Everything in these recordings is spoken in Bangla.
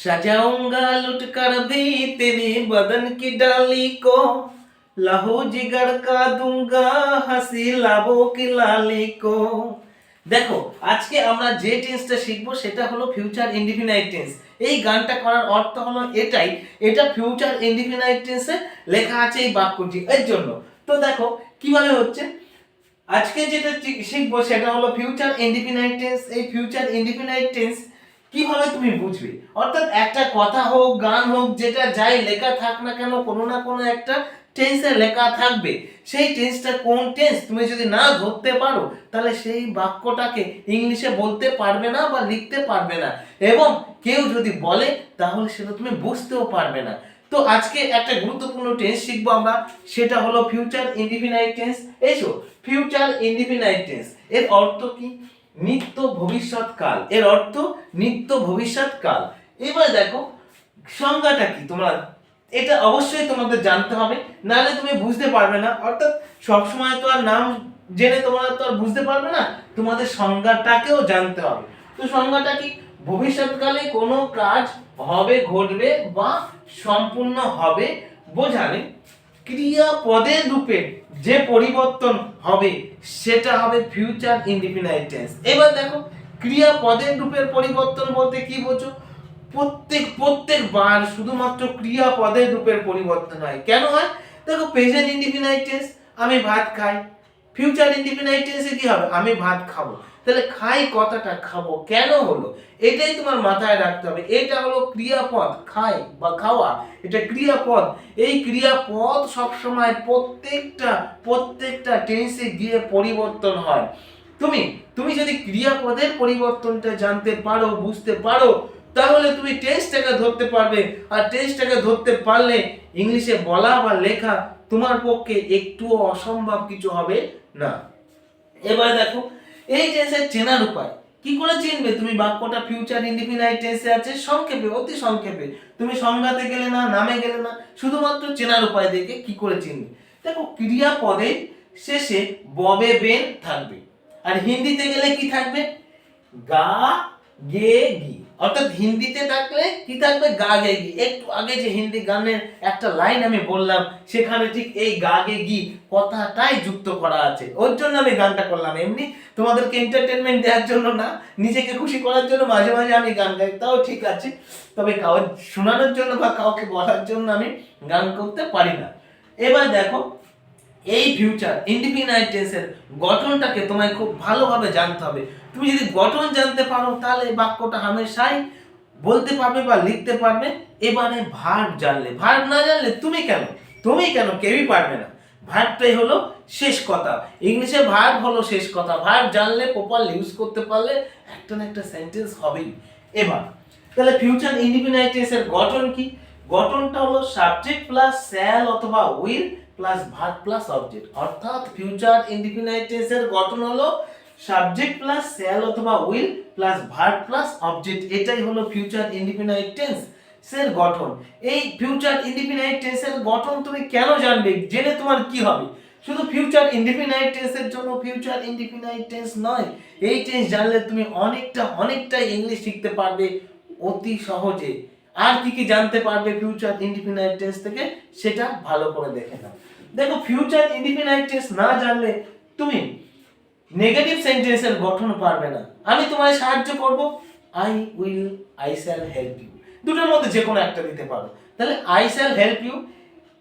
सजाऊंगा लुट कर भी तेरी बदन की डाली को लहू जिगर का दूंगा हंसी लाबो की लाली को দেখো আজকে আমরা যে টেন্সটা শিখবো সেটা হলো ফিউচার ইনডিফিনাইট টেন্স এই গানটা করার অর্থ হলো এটাই এটা ফিউচার ইনডিফিনাইট টেন্সে লেখা আছে এই বাক্যটি এর জন্য তো দেখো কিভাবে হচ্ছে আজকে যেটা চি- শিখবো সেটা হলো ফিউচার ইনডিফিনাইট টেন্স এই ফিউচার ইনডিফিনাইট টেন্স কীভাবে তুমি বুঝবে? অর্থাৎ একটা কথা হোক, গান হোক, যেটা যাই লেখা থাক না কেন, কোনো না কোনো একটা টেন্সে লেখা থাকবে। সেই টেন্সটা কোন টেন্স তুমি যদি না ধরতে পারো, তাহলে সেই বাক্যটাকে ইংলিশে বলতে পারবে না বা লিখতে পারবে না। এবং কেউ যদি বলে, তাহলে সেটা তুমি বুঝতেও পারবে না। তো আজকে একটা গুরুত্বপূর্ণ টেন্স শিখব আমরা, সেটা হলো ফিউচার ইনডিফিনাইট টেন্স এসো ফিউচার ইনডিফিনাইট টেন্স এর অর্থ কি? নিত্য ভবিষ্যৎ কাল। এর অর্থ নিত্য ভবিষ্যৎ কাল। এবার দেখো, সংজ্ঞাটা কি? তোমরা, এটা অবশ্যই তোমাদের জানতে হবে, নাহলে তুমি বুঝতে পারবে না। অর্থাৎ সবসময় তো আর নাম জেনে তোমরা তো আর বুঝতে পারবে না, তোমাদের সংজ্ঞাটাকেও জানতে হবে। তো সংজ্ঞাটা কি? ভবিষ্যৎকালে কোনো কাজ হবে, ঘটবে বা সম্পূর্ণ হবে বোঝালে ক্রিয়াপদের রূপে যে পরিবর্তন হবে, সেটা হবে ফিউচার ইনডিফিনাইট টেন্স এবার দেখো ক্রিয়াপদের রূপের পরিবর্তন বলতে কি বোঝো? প্রত্যেক প্রত্যেকবার শুধুমাত্র ক্রিয়াপদের রূপের পরিবর্তন হয়। কেন হয়? দেখো প্রেজেন্ট ইনডিফিনাইট টেন্স আমি ভাত খাই ফিউচার ইনডিফিনাইট টেন্সে কি হবে? আমি ভাত খাব। তাহলে খাই কথাটা, খাব কেন হলো? এটাই তোমার মাথায় রাখতে হবে। এটা হলো ক্রিয়াপদ, খাই বা খাওয়া। এটা ক্রিয়াপদ। এই ক্রিয়াপদ সবসময় প্রত্যেকটা প্রত্যেকটা টেন্সে গিয়ে পরিবর্তন হয়। তুমি তুমি যদি ক্রিয়াপদের পরিবর্তনটা জানতে পারো, বুঝতে পারো, তাহলে তুমি টেন্সটাকে ধরতে পারবে। আর টেন্সটাকে ধরতে পারলে ইংলিশে বলা বা লেখা তোমার পক্ষে একটুও অসম্ভব কিছু হবে না। এবার দেখো, এই টেন্সের চেনার উপায়, কি করে চিনবে? তুমি বাক্যটা ফিউচার ইনডিফিনাইট টেন্সে আছে, সংক্ষেপে, অতি সংক্ষেপে। তুমি সংজ্ঞাতে গেলে না, নামে গেলে না, শুধুমাত্র চেনার উপায় দেখে কি করে চিনবে? দেখো, ক্রিয়াপদে শেষে ববে বেন থাকবে। আর হিন্দিতে গেলে কি থাকবে? গা, গে, গি। অর্থাৎ হিন্দিতে থাকলে কি থাকবে? গা গে গি। একটু আগে যে হিন্দি গানের একটা লাইন আমি বললাম, সেখানে ঠিক এই গা গে গি কথাটাই যুক্ত করা আছে। ওর জন্য আমি গানটা করলাম। এমনি তোমাদেরকে এন্টারটেনমেন্ট দেওয়ার জন্য না, নিজেকে খুশি করার জন্য মাঝে মাঝে আমি গান গাই। তাও ঠিক আছে। তবে কাউ শোনানোর জন্য বা কাউকে বলার জন্য আমি গান করতে পারি না। এবার দেখো এই ফিউচার টেন্সের গঠনটাকে তোমায় খুব ভালোভাবে জানতে হবে। তুমি যদি গঠন জানতে পারো, তাহলে বাক্যটা হামেশাই বলতে পারবে বা লিখতে পারবে। এবারে ভার্ব জানলে। ভার্ব না জানলে তুমি কেন? তুমি কেন? কেউই পারবে না। ভার্বটাই হলো শেষ কথা। ইংলিশে ভার্ব হলো শেষ কথা। ভার্ব জানলে প্রপার ইউজ করতে পারলে একটা না একটা সেন্টেন্স হবেই। এবার, তাহলে ফিউচার ইন্ডিপেন্ডেন্ট টেন্সের গঠন কি? গঠনটা হলো সাবজেক্ট প্লাস স্যাল অথবা will plus verb plus object অর্থাৎ ফিউচার ইনডিফিনাইট টেন্সের গঠন হলো সাবজেক্ট প্লাস স্যাল অথবা will plus verb plus object এটাই হলো ফিউচার ইনডিফিনাইট টেন্স এর গঠন। এই ফিউচার ইনডিফিনাইট টেন্সের গঠন তুমি কেন জানবে? জেনে তোমার কি হবে? শুধু ফিউচার ইনডিফিনাইট টেন্সের জন্য ফিউচার ইনডিফিনাইট টেন্স নয়, এই টেন্স জানলে তুমি অনেকটা অনেকটা ইংলিশ শিখতে পারবে অতি সহজে। আর কি কি জানতে পারবে ফিউচার ইনডিফিনাইট টেন্স থেকে, সেটা ভালো করে দেখে নাও। দেখো ফিউচার ইনডিফিনাইট টেন্স না জানলে তুমি নেগেটিভ সেন্টেন্সের গঠন পারবে না। আমি তোমায় সাহায্য করব। I will I shall help you দুটোর মধ্যে যে কোনো একটা দিতে পারো। তাহলে আই শ্যাল হেল্প ইউ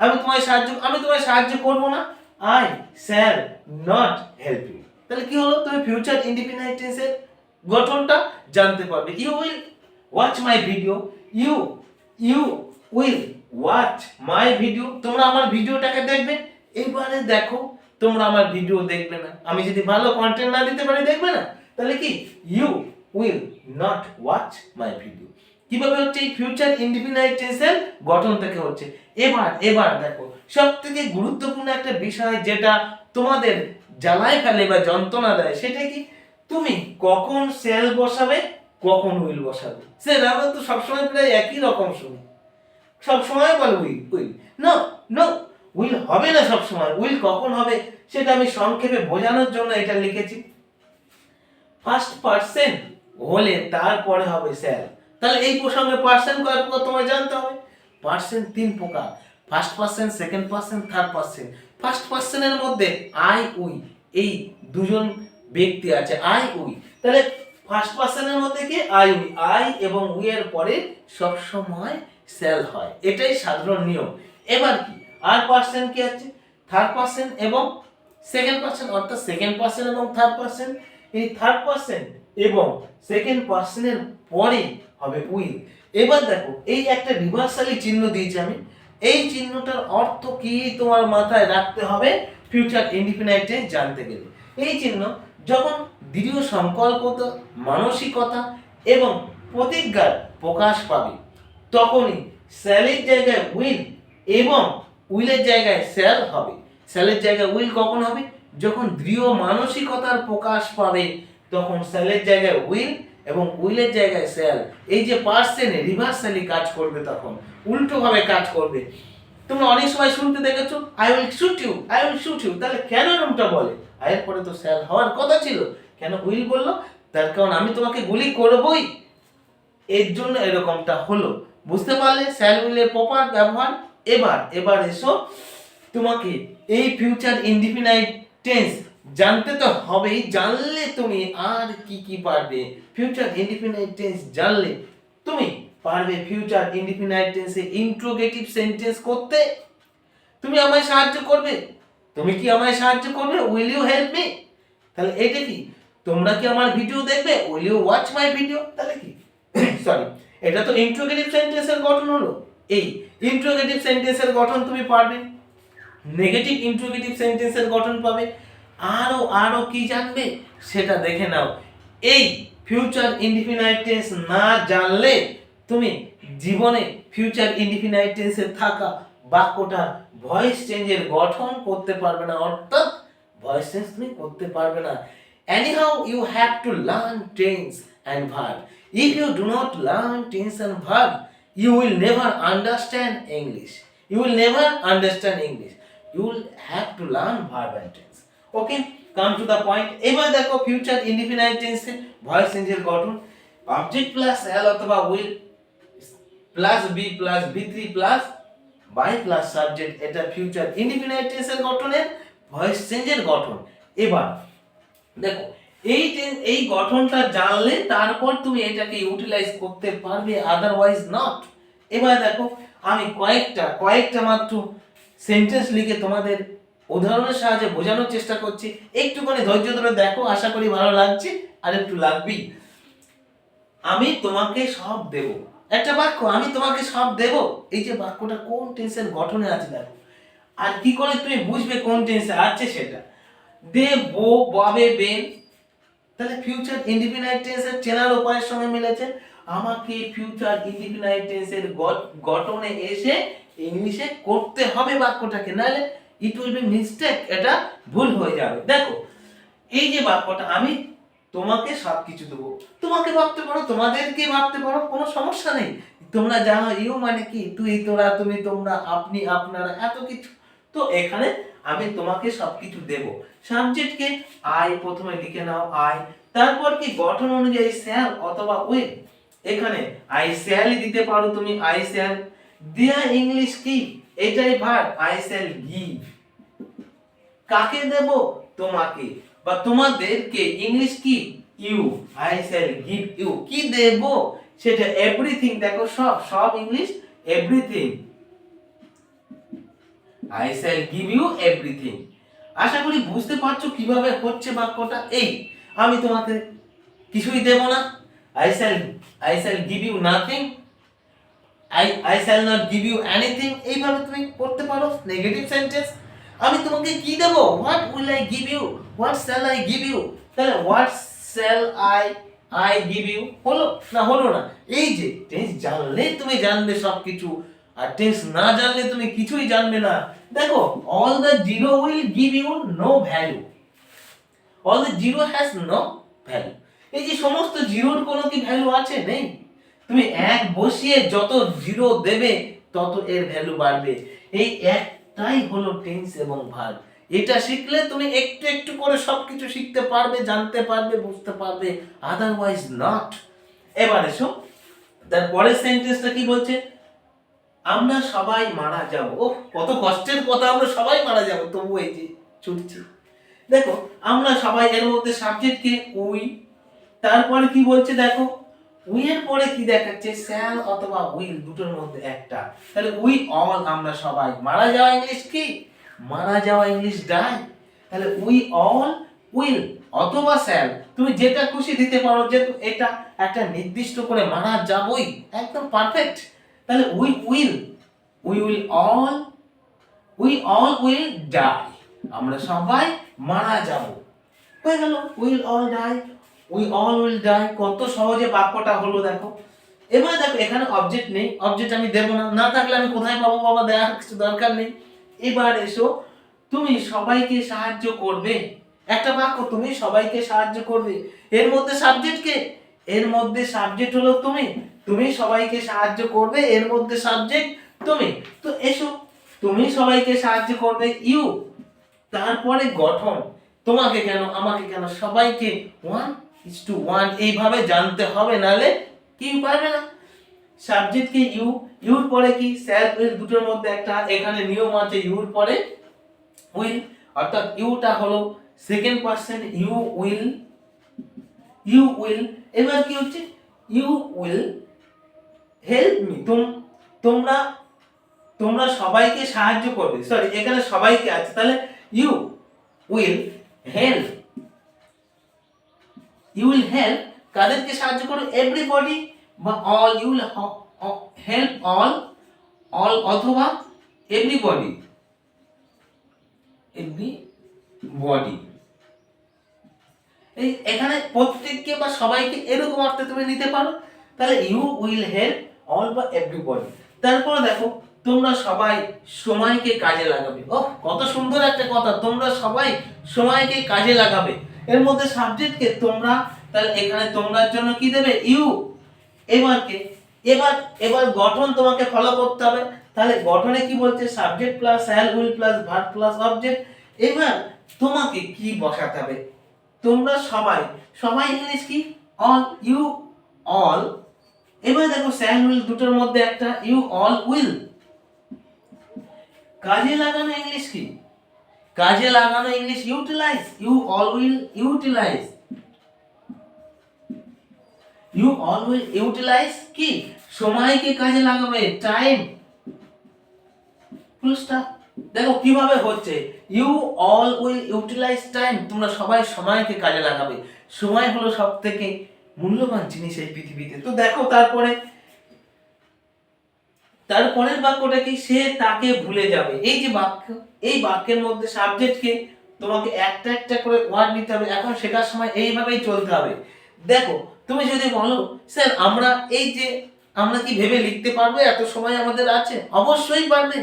আমি তোমায় সাহায্য, আমি তোমায় সাহায্য করব না। I shall not help you তাহলে কি হলো? তুমি ফিউচার ইনডিফিনাইট টেন্সের গঠনটা জানতে পারবে। You will watch my video you you will watch my video তোমরা আমার ভিডিওটাকে দেখবে। এবারে দেখো, তোমরা আমার ভিডিও দেখবে না। আমি যদি ভালো কন্টেন্ট না দিতে পারি, দেখবে না? তাহলে কি? You will not watch my video কীভাবে হচ্ছে? এই ফিউচার ইনডিফিনাইট গঠন থেকে হচ্ছে। এবার এবার দেখো সব থেকে গুরুত্বপূর্ণ একটা বিষয় যেটা তোমাদের জ্বালায় ফেলে বা যন্ত্রণা দেয়, সেটা কি? তুমি কখন সেল বসাবে, কখন উইল বসাবে। সেল আমরা তো সবসময় প্রায় একই রকম শুনি। সবসময় বলে will will no no will হবে না সবসময়। উইল কখন হবে সেটা আমি সংক্ষেপে বোঝানোর জন্য এটা লিখেছি। ফার্স্ট পার্সেন্ট হলে তারপরে হবে স্যার তাহলে এই প্রসঙ্গে পার্সেন্ট কয় প্রকার তোমায় জানতে হবে? পার্সেন্ট তিন প্রকার। First person second person third person first পার্সেন্টের মধ্যে আই উই, এই দুজন ব্যক্তি আছে। I we. তাহলে ফার্স্ট পার্সনের মধ্যে কি? I we. আই এবং উই এর পরে সব সময় সেল হয়। এটাই সাধারণ নিয়ম। এবার কি? আর পার্সেন্ট কি আছে? থার্ড পার্সেন্ট এবং সেকেন্ড পার্সেন্ট অর্থাৎ সেকেন্ড পার্সেন্ট এবং থার্ড পার্সেন্ট এই থার্ড পার্সেন্ট এবং সেকেন্ড পার্সেন্টের পরে হবে উইল এবার দেখো, এই একটা রিভার্সালি চিহ্ন দিয়েছি আমি। এই চিহ্নটার অর্থ কি তোমার মাথায় রাখতে হবে? ফিউচার ইন্ডিপেন্ডেন্টে জানতে গেলে। এই চিহ্ন যখন দৃঢ় সংকল্পতা, মানসিকতা এবং প্রতিজ্ঞার প্রকাশ পাবে তখনই স্যালের জায়গায় উইল এবং উইলের জায়গায় স্যাল হবে। স্যালের জায়গায় উইল কখন হবে? যখন দৃঢ় মানসিকতার প্রকাশ পাবে, তখন স্যালের জায়গায় উইল এবং উইলের জায়গায় স্যাল। এই যে পার্সেনে রিভার্সালি কাজ করবে তখন, উল্টোভাবে কাজ করবে। তোমরা অনেক সময় শুনতে দেখেছ I will shoot you I will shoot you তাহলে কেন এরকমটা বলে? আয়ের পরে তো স্যাল হওয়ার কথা ছিল। কেন উইল বলল? তার কারণ আমি তোমাকে গুলি করবই। এর জন্য এরকমটা হলো। বুঝতে পারলে স্যাল উইলের প্রপার ব্যবহার। এবার এবার এসো। তোমাকে এই ফিউচার ইনডিফিনাইট টেন্স জানতে তো হবেই, জানলে তুমি আর কি কি পারবে? ফিউচার ইনডিফিনাইট টেন্স জানলে তুমি পারবে ফিউচার ইনডিফিনাইট টেন্সে ইন্ট্রোগেটিভ সেন্টেন্স করতে। তুমি আমায় সাহায্য করবে? তুমি কি আমায় সাহায্য করবে? উইল ইউ হেল্প মি তাহলে এটা কি? তোমরা কি আমার ভিডিও দেখবে? Will you watch my video তাহলে কি? সরি এটা তো ইন্ট্রোগেটিভ সেন্টেন্সের গঠন হলো। এই ইন্ট্রোগেটিভ সেন্টেন্সের গঠন তুমি পারবে। নেগেটিভ ইন্ট্রোগেটিভ সেন্টেন্সের গঠন পাবে। আরও আরও কি জানবে সেটা দেখে নাও। এই ফিউচার ইনডিফিনাইট টেন্স না জানলে তুমি জীবনে ফিউচার ইনডিফিনাইট টেন্সে থাকা বাক্যটা ভয়েস চেঞ্জের গঠন করতে পারবে না। অর্থাৎ ভয়েস চেঞ্জ তুমি করতে পারবে না। Anyhow, you have to learn tense and verb if you do not learn tense and verb you will never understand english you will never understand english you will have to learn verb and tense okay come to the point এবার দেখো ফিউচার ইনডিফিনাইট টেন্সে ভয়েস চেঞ্জের গঠন অবজেক্ট প্লাস এল অথবা will plus be plus V three plus by plus subject এটা ফিউচার ইনডিফিনাইট টেন্সের গঠনের ভয়েস চেঞ্জের গঠন এবার দেখো এই এই গঠনটা জানলে তারপর তুমি এটাকে ইউটিলাইজ করতে পারবে আদারওয়াইজ নট এবার দেখো, আমি কয়েকটা কয়েকটা মাত্র সেন্টেন্স লিখে তোমাদের উদাহরণের সাহায্যে বোঝানোর চেষ্টা করছি। একটুখানি ধৈর্য ধরে দেখো, আশা করি ভালো লাগছে, আর একটু লাগবেই। আমি তোমাকে সব দেব। একটা বাক্য, আমি তোমাকে সব দেব। এই যে বাক্যটা কোন টেন্সের গঠনে আছে দেখো। আর কি করে তুমি বুঝবে কোন টেন্সে আছে সেটা? দে বো বাবে, বেন। তাহলে ফিউচার ইনডিফিনাইট টেন্সের চেনার উপায়ের সঙ্গে মিলেছে। আমাকে ফিউচার ইনডিফিনাইট টেন্সের গঠনে এসে ইংলিশে করতে হবে বাক্যটাকে, নাহলে ইট উইল বি মিস্টেক এটা ভুল হয়ে যাবে। দেখো, এই যে বাক্যটা, আমি তোমাকে সব কিছু দেবো। তোমাকে ভাবতে পারো, তোমাদেরকে ভাবতে পারো, কোনো সমস্যা নেই। তোমরা জানো ইউ মানে কি? তুই, তোরা, তুমি, তোমরা, আপনি, আপনারা, এত কিছু। তো এখানে আমি তোমাকে সবকিছু দেব। সাবজেক্টকে আই প্রথমে লিখে নাও আই তারপর কি গঠন অনুযায়ী স্যাল অথবা উইল এখানে আই স্যালই দিতে পারো তুমি আই স্যাল দেয়া ইংলিশ কি? এটাই ভার আই স্যাল গিভ কাকে দেব? তোমাকে। বা তোমাদেরকে ইংলিশ কি? You I shall give you কি দেব? সেটা এভরিথিং দেখো সব সব English everything I shall give you everything আশা করি বুঝতে পারছ কীভাবে হচ্ছে বাক্যটা? এই আমি তোমাকে কিছুই দেব না। I shall I shall give you nothing I I shall not give you anything এইভাবে তুমি করতে পারো নেগেটিভ সেন্টেন্স আমি তোমাকে কি দেব? What will I give you what shall I give you তাহলে what shall I I give you হলো না হলো না? এই যে টেন্স জানলে তুমি জানবে সব কিছু আর টেন্স না জানলে তুমি কিছুই জানবে না। দেখো all the zero will give you no value all the zero has no value এই যে সমস্ত জিরোর কোনো কি ভ্যালু আছে? নেই। তুমি এক বসিয়ে যত জিরো দেবে, তত এর ভ্যালু বাড়বে। এই একটাই হলো টেন্স এবং ভার্ব এটা শিখলে তুমি একটু একটু করে সবকিছু শিখতে পারবে, জানতে পারবে, বুঝতে পারবে আদারওয়াইজ নট এবার এসো। তার পরের সেন্টেন্সটা কি বলছে? আমরা সবাই মারা যাব। ও কত কষ্টের কথা, আমরা সবাই মারা যাব তবু এই যে ছুটছি। দেখো, আমরা সবাই এর মধ্যে সাবজেক্ট কে উই, তারপরে কি বলছে দেখো, উই এর পরে কি দেখাচ্ছে? স্যাল অথবা উইল, দুটোর মধ্যে একটা। তাহলে উই অল আমরা সবাই। মারা যাওয়া ইংলিশ কি? মারা যাওয়া ইংলিশ ডাই তাহলে উই অল উইল, অথবা স্যাল তুমি যেটা খুশি দিতে পারো যেহেতু এটা একটা নির্দিষ্ট করে মারা যাবই। একদম পারফেক্ট তাহলে we will we will all, we all will die আমরা সবাই মারা যাব। হয়ে গেল। Will all die, we all will die. কত সহজে বাক্যটা হলো দেখো। এবার দেখো, এখানে অবজেক্ট নেই। অবজেক্ট আমি দেবো না। না থাকলে আমি কোথায় পাবো বাবা? দেওয়ার কিছু দরকার নেই। এবার এসো, তুমি সবাইকে সাহায্য করবে। একটা বাক্য, তুমি সবাইকে সাহায্য করবে। এর মধ্যে সাবজেক্ট কে? এর মধ্যে সাবজেক্ট হলো তুমি। তুমি সবাইকে সাহায্য করবে। এর মধ্যে সাবজেক্ট তুমি। তো এসো, তুমি সবাইকে সাহায্য করবে। ইউ তারপরে গঠন। তোমাকে কেন, আমাকে কেন, সবাইকে ওয়ান ইজ টু ওয়ান এইভাবে জানতে হবে, নালে কি পারবে না। সাবজেক্ট কি ইউ ইউর পরে কি? স্যার দুটোর মধ্যে একটা, এখানে নিয়ম আছে ইউর পরে উইল অর্থাৎ ইউটা হলো second person you will you will এবার কি হচ্ছে? ইউ উইল হেল্প মি তুম, তোমরা তোমরা সবাইকে সাহায্য করবে। সরি এখানে সবাইকে আছে। তাহলে you will help you will help কাদেরকে সাহায্য করবে এভরিবডি বা all you will help all all অথবা এভরিবডি এভরি বডি এই এখানে প্রত্যেককে বা সবাইকে এরকম অর্থে তুমি নিতে পারো। তাহলে ইউ উইল হেল্প অল বা এভরিবডি তারপরে দেখো তোমরা সবাই সময়কে কাজে লাগাবে। ও কত সুন্দর একটা কথা। তোমরা সবাই সময়কে কাজে লাগাবে। এর মধ্যে সাবজেক্টকে তোমরা, তাহলে এখানে তোমরার জন্য কি দেবে? ইউ। এবার কে এবার এবার গঠন তোমাকে ফলো করতে হবে। তাহলে গঠনে কি বলছে? Subject plus shall will plus verb plus object এবার তোমাকে কি বসাতে হবে? তোমরা সবাই সবাই ইংলিশ কি? অল ইউ অল এবার দেখো স্যাল উইল দুটোর মধ্যে একটা ইউ অল উইল কাজে লাগানো ইংলিশ কি? কাজে লাগানো English utilize you all will utilize you all will utilize কি? সময়কে কাজে লাগাবে? টাইম দেখো কীভাবে হচ্ছে? You all will utilize time তোমরা সবাই সময়কে কাজে লাগাবে। সময় হলো সব থেকে মূল্যবান জিনিস এই পৃথিবীতে। তো দেখো তারপরে তারপরের বাক্যটা কি? সে তাকে ভুলে যাবে। এই যে বাক্য, এই বাক্যের মধ্যে সাবজেক্টকে তোমাকে একটা একটা করে ওয়ার্ড নিতে হবে। এখন শেখার সময় এইভাবেই চলতে হবে। দেখো, তুমি যদি বলো, স্যার, আমরা এই যে আমরা কি ভেবে লিখতে পারব? এত সময় আমাদের আছে? অবশ্যই পারবে।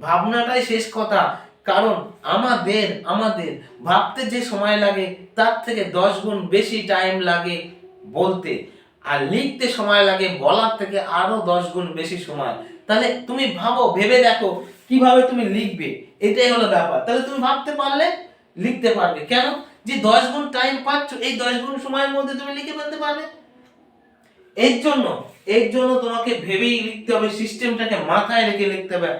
ভাবনাটাই শেষ কথা। কারণ আমাদের আমাদের ভাবতে যে সময় লাগে, তার থেকে দশ গুণ বেশি টাইম লাগে বলতে। আর লিখতে সময় লাগে বলার থেকে আরও দশ গুণ বেশি সময়। তাহলে তুমি ভাবো, ভেবে দেখো কীভাবে তুমি লিখবে। এটাই হলো ব্যাপার। তাহলে তুমি ভাবতে পারলে লিখতে পারবে। কেন? যে দশ গুণ টাইম পাচ্ছ, এই দশ গুণ সময়ের মধ্যে তুমি লিখে ফেলতে পারবে। এর জন্য এর জন্য তোমাকে ভেবেই লিখতে হবে সিস্টেমটাকে মাথায় রেখে লিখতে হবে,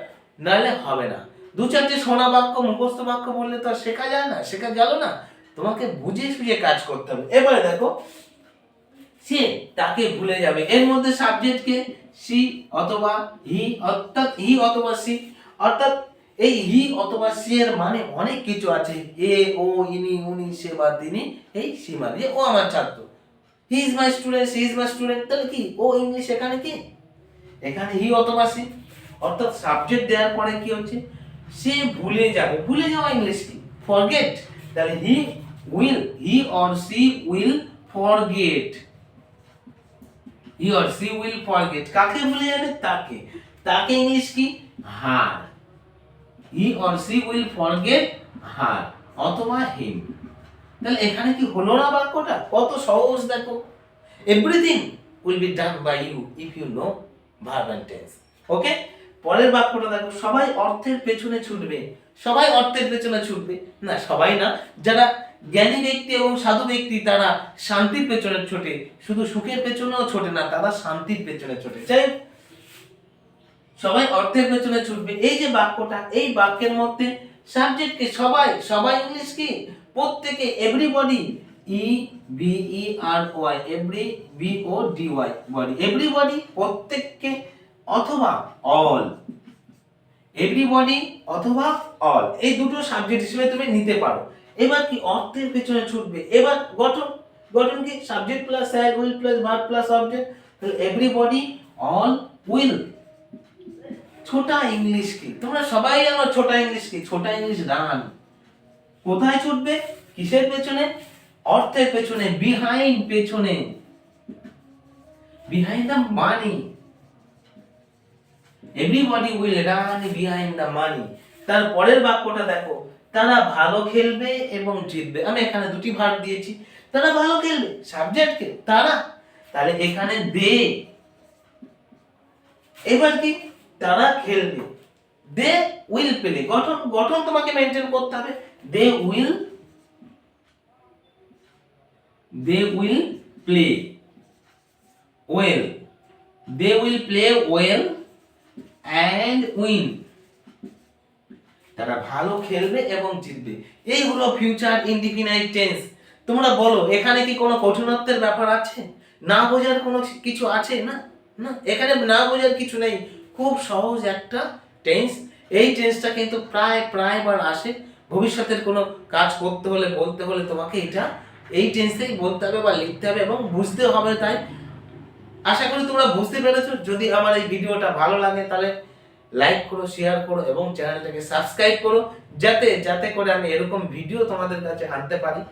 নাহলে হবে না। দু চারটে শোনা বাক্য, মুখস্থ বাক্য বললে তো আর শেখা যায় না, শেখা গেল না। তোমাকে বুঝে সুঝে কাজ করতে হবে। এবারে দেখো সে তাকে ভুলে যাবে। এর মধ্যে সাবজেক্টকে সি অথবা হি, অর্থাৎ হি অথবা সি। অর্থাৎ এই হি অথবা সি এর মানে অনেক কিছু আছে। এ, ও, ইনি, উনি, সে বা তিনি, এই সি মানে ও আমার ছাত্র। He is my student, she is my student. তাহলে কি? ও ইংলিশ, এখানে কি? এখানে হি অথবা সি। অর্থাৎ সাবজেক্ট দেওয়ার পরে কি হচ্ছে? সে ভুলে যাবে। ভুলে যাওয়া ইংলিশ কি? ফরগেট তাহলে he will, he or she will forget or she will forget কাকে ভুলে যাবে? তাকে। তাকে ইংলিশ কি? Her. He or she will forget her. অথবা হিম তাহলে এখানে কি হলো না বাক্যটা? কত সহজ দেখো। Everything will be done by you if you know verb and tense okay পরের বাক্যটা দেখো। সবাই অর্থের পেছনে ছুটবে। সবাই অর্থের পেছনে ছুটবে। না, সবাই না। যারা জ্ঞানী ব্যক্তি এবং সাধু ব্যক্তি তারা শান্তির পেছনে ছোটে। শুধু সুখের পেছনেও ছোটে না, তারা শান্তির পেছনে ছোটে। চাই সবাই অর্থের পেছনে ছুটবে। এই যে বাক্যটা, এই বাক্যের মধ্যে সাবজেক্টকে সবাই সবাই ইংলিশ কি? প্রত্যেকে everybody E B E R Y every B O D Y body everybody প্রত্যেককে অথবা অল এভরিবডি অথবা অল এই দুটো সাবজেক্ট হিসেবে তুমি নিতে পারো। এবার কি অর্থের পেছনে ছুটবে? এবার গঠন। গঠন কি? Subject plus had will plus verb plus object everybody all will ছোটা ইংলিশ কি? তোমরা সবাই জানো ছোটা ইংলিশ কি? ছোটা ইংলিশ রান। কোথায় ছুটবে? কিসের পেছনে? অর্থের পেছনে বিহাইন্ড পেছনে। Behind the money everybody will run behind the money তার পরের বাক্যটা দেখো। তারা ভালো খেলবে এবং জিতবে। আমি এখানে দুটি ভাগ দিয়েছি। তারা ভালো খেলবে সাবজেক্ট কে, তারা। তাহলে এখানে দে। এবার কি? তারা খেলবে। দে উইল প্লে গঠন গঠন তোমাকে মেনটেন করতে হবে। They will they will play well they will play well and win তারা ভালো খেলবে এবং জিতবে। এই হলো ফিউচার ইনডিফিনাইট টেন্স তোমরা বলো, এখানে কি কোনো কঠিনত্বের ব্যাপার আছে? না বোঝার কোনো কিছু আছে? না না। এখানে না বোঝার কিছু নেই। খুব সহজ একটা টেন্স এই টেন্সটা কিন্তু প্রায় প্রায় বার আসে। ভবিষ্যতের কোনো কাজ করতে হলে, বলতে হলে তোমাকে এটা এই টেন্সেই বলতে হবে বা লিখতে হবে এবং বুঝতে হবে তাই। আশা করি তোমরা বুঝতে পেরেছ। যদি আমার এই ভিডিওটা ভালো লাগে তাহলে লাইক করো শেয়ার করো এবং চ্যানেলটাকে সাবস্ক্রাইব করো, যাতে যাতে করে আমি এরকম ভিডিও তোমাদের কাছে আনতে পারি।